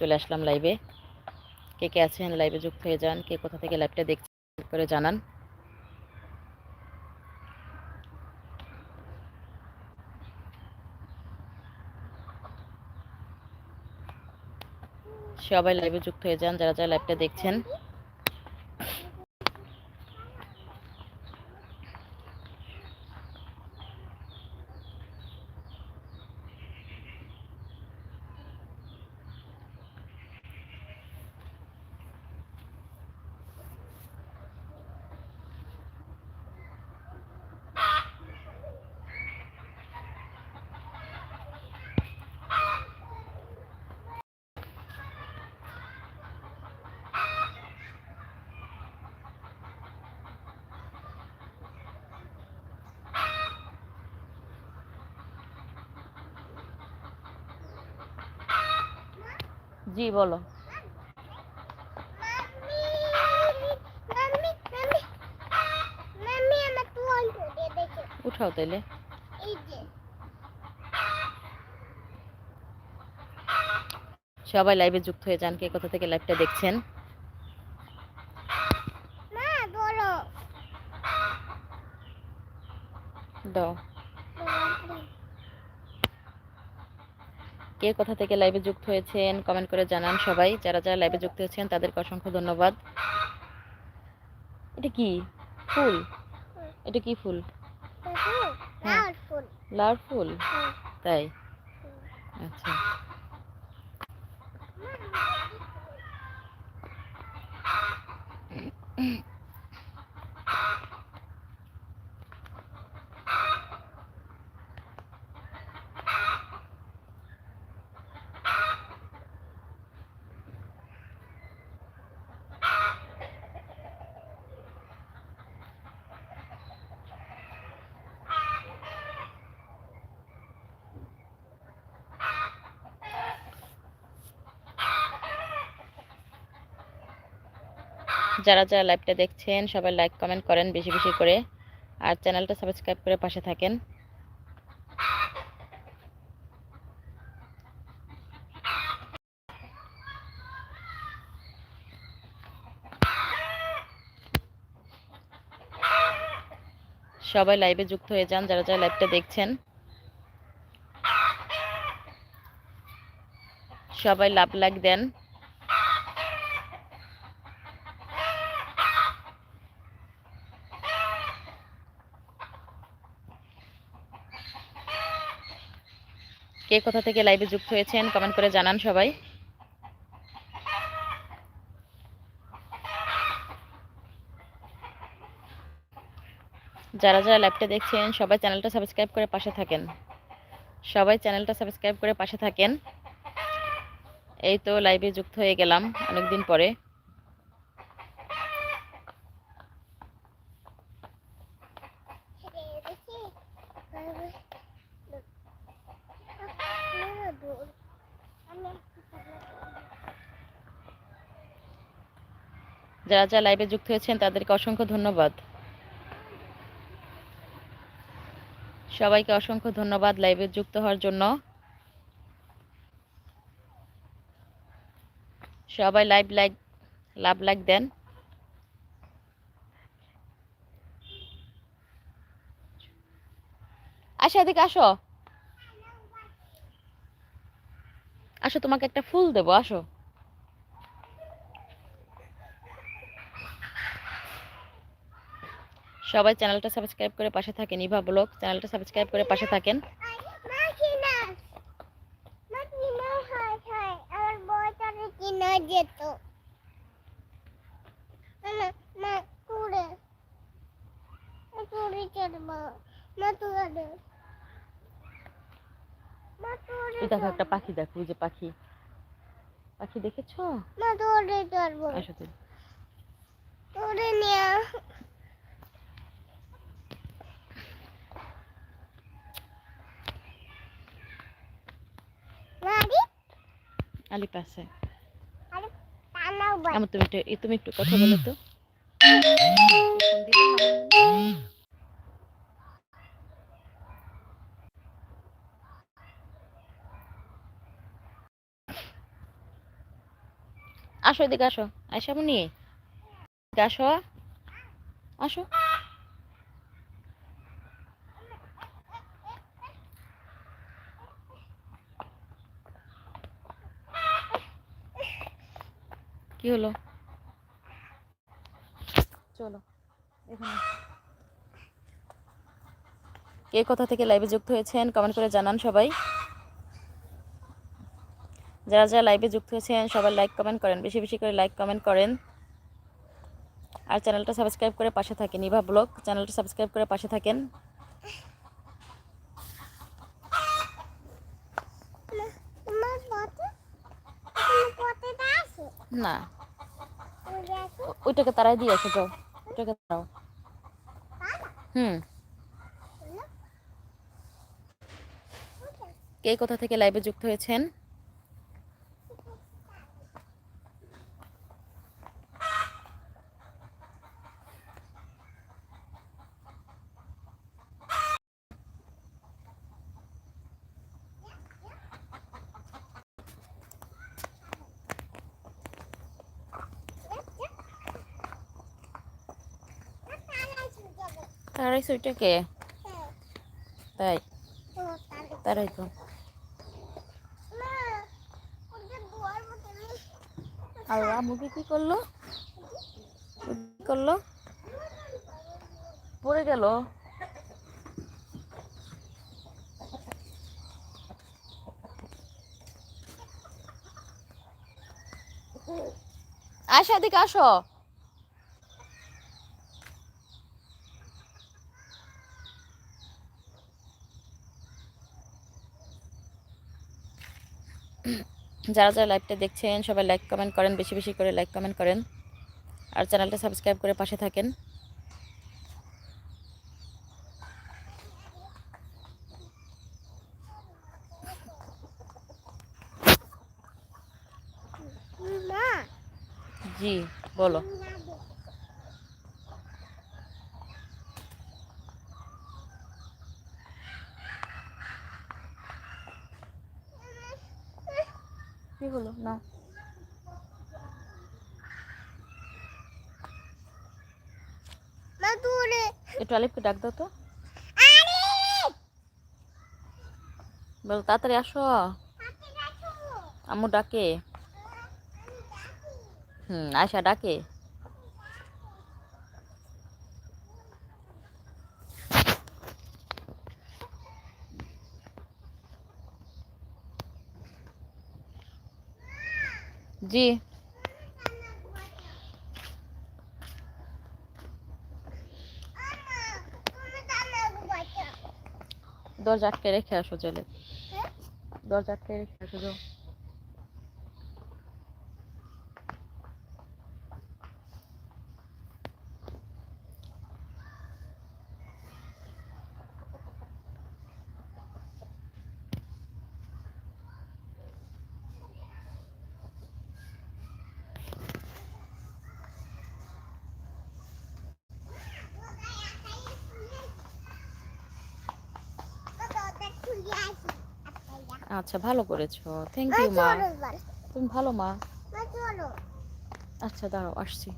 চলে আসলাম লাইভে কে কে আছেন লাইভে যুক্ত হয়ে যান, কে কোথা থেকে লাইভটা দেখছেন করে জানান। সবাই লাইভে যুক্ত হয়ে যান, যারা যারা লাইভটা দেখছেন। জি, বলো। উঠাও তাইলে। সবাই লাইভে যুক্ত হয়ে যান, কে কোথা থেকে লাইভটা দেখছেন? দাও। কে কোথা থেকে লাইভে যুক্ত হয়েছেন কমেন্ট করে জানান সবাই। যারা যারা লাইভে যুক্ত হয়েছেন তাদেরকে অসংখ্য ধন্যবাদ। এটা কি? ফুল? এটা কি ফুল। লাল ফুল। তাই? আচ্ছা। যারা যারা লাইভটা দেখছেন, সবাই লাইক কমেন্ট করেন বেশি বেশি করে। আর চ্যানেলটা সাবস্ক্রাইব করে পাশে থাকেন। সবাই লাইভে যুক্ত হয়ে যান, যারা যারা লাইভটা দেখছেন। সবাই লাভ লাইক দেন। কে কোথা থেকে লাইভে যুক্ত হয়েছেন কমেন্ট করে জানান সবাই। যারা যারা লাইভটা দেখছেন, সবাই চ্যানেলটা সাবস্ক্রাইব করে পাশে থাকেন। সবাই চ্যানেলটা সাবস্ক্রাইব করে পাশে থাকেন। এই তো লাইভে যুক্ত হয়ে গেলাম অনেকদিন পরে। যারা যারা লাইভে যুক্ত হয়েছেন, তাদেরকে অসংখ্য ধন্যবাদ। সবাইকে অসংখ্য ধন্যবাদ লাইভে যুক্ত হওয়ার জন্য। সবাই লাইভ লাইক লাভ লাইক দেন। আসো এদিকে আসো। আসো, তোমাকে একটা ফুল দেবো, আসো। সবাই চ্যানেলটা সাবস্ক্রাইব করে পাশে থাকেন। ইভা ব্লগ চ্যানেলটা সাবস্ক্রাইব করে পাশে থাকেন। দেখো একটা পাখি দেখো যে পাখি। পাখি দেখেছ? আসো তুমি। আলি পাশে আরে টানাও বাই আমার তুমি একটু তুমি একটু কথা বলো তো। আসো এদিকে আসো। আয়সা মুনি? আসো। আসো। হলো। চলো, এখানে। কে কোথা থেকে লাইভে যুক্ত হয়েছেন কমেন্ট করে জানান সবাই। যারা যারা লাইভে যুক্ত হয়েছেন, সবাই লাইক কমেন্ট করেন। বেশি বেশি করে লাইক কমেন্ট করেন। আর চ্যানেলটা সাবস্ক্রাইব করে পাশে থাকেন ইভা ব্লগ। চ্যানেলটা সাবস্ক্রাইব করে পাশে থাকেন। না ওইটাকে তারাই দিয়ে আসো তো ওইটাকে তারাও হুম। কে কোথা থেকে লাইভে যুক্ত হয়েছেন? তারাই ওইটাকে তাই? তারাই তো মুরগি কি করল? করল? পড়ে গেল। আসো এদিকে আসো। যারা যারা লাইভটা দেখছেন সবাই লাইক কমেন্ট করেন বেশি বেশি করে লাইক কমেন্ট করেন। আর চ্যানেলটা সাবস্ক্রাইব করে পাশে থাকেন। জি বলো কি হলো না মা একটু আলিফকে ডাক দাও তো। বলো তাড়াতাড়ি আসো। আম্মু ডাকে। হুম আয়সা ডাকে। জি তুমি দানা বাচ্চা দরজা আটকে রেখে আসো চলে দরজা আটকে রেখে আসো যাও। আচ্ছা ভালো করেছ। থ্যাংক ইউ মা তুমি ভালো মা। আচ্ছা দাঁড়াও আসছি।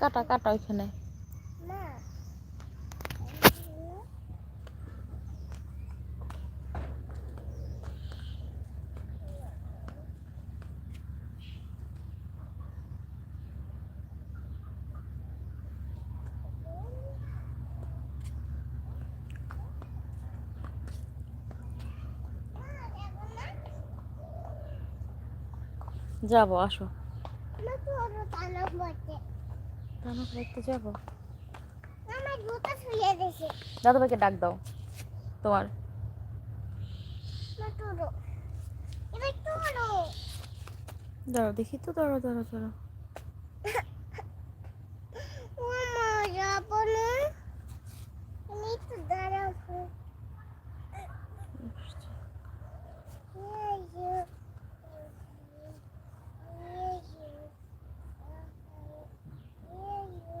কাটা কাটা ওইখানে। যাব আসো। দানা দেখতে যাব। দাদা ভাইকে ডাক দাও তোমার। দাঁড়াও দেখি তো দাঁড়াও দাঁড়াও দাঁড়াও। ও মা যাব না আমি একটু দাঁড়াবো এই যে, এই যে, এই যে।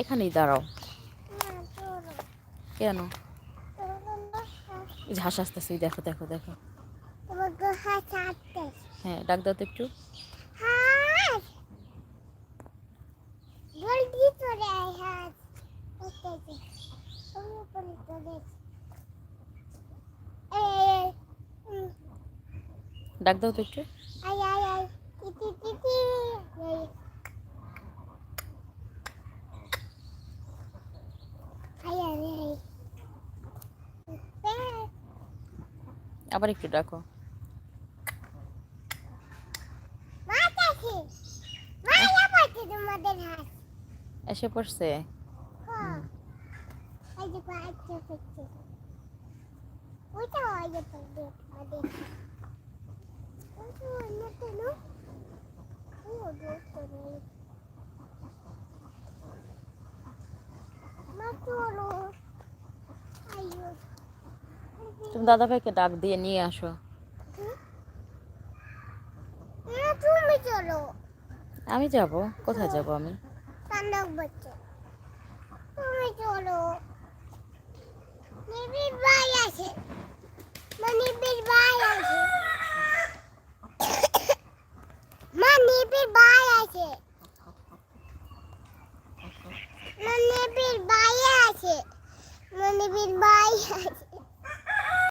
এখানেই দাঁড়াও। কেন? হাঁস আসতেছে দেখো দেখো দেখো। হ্যাঁ ডাক দাও তো একটু। ডাক দাও তো একটু আয় আয় আয় টিটি টিটি এই আয় আয় আয় প্যাঁ। আবার একটু ডাকো মাছ আছে মায়া পাচ্ছে তোমাদের হাঁস এসে পড়ছে হ্যাঁ এই যে পাচ্ছে হচ্ছে ওইটা ওই যে পড়বে আমাদের ওইটা অন্য কেন ও দোষ করে মা চলো আইয়ো তুমি দাদা ভাইকে ডাক দিয়ে নিয়ে আসো। তুমি চলো। আমি যাব। কোথায় যাব আমি? তুমি চলো। নিবিড় ভাই আছে। মা নিবিড় ভাই আছে। মা নিবিড় ভাই আছে। মা ভাই আছে। মা ভাই আছে।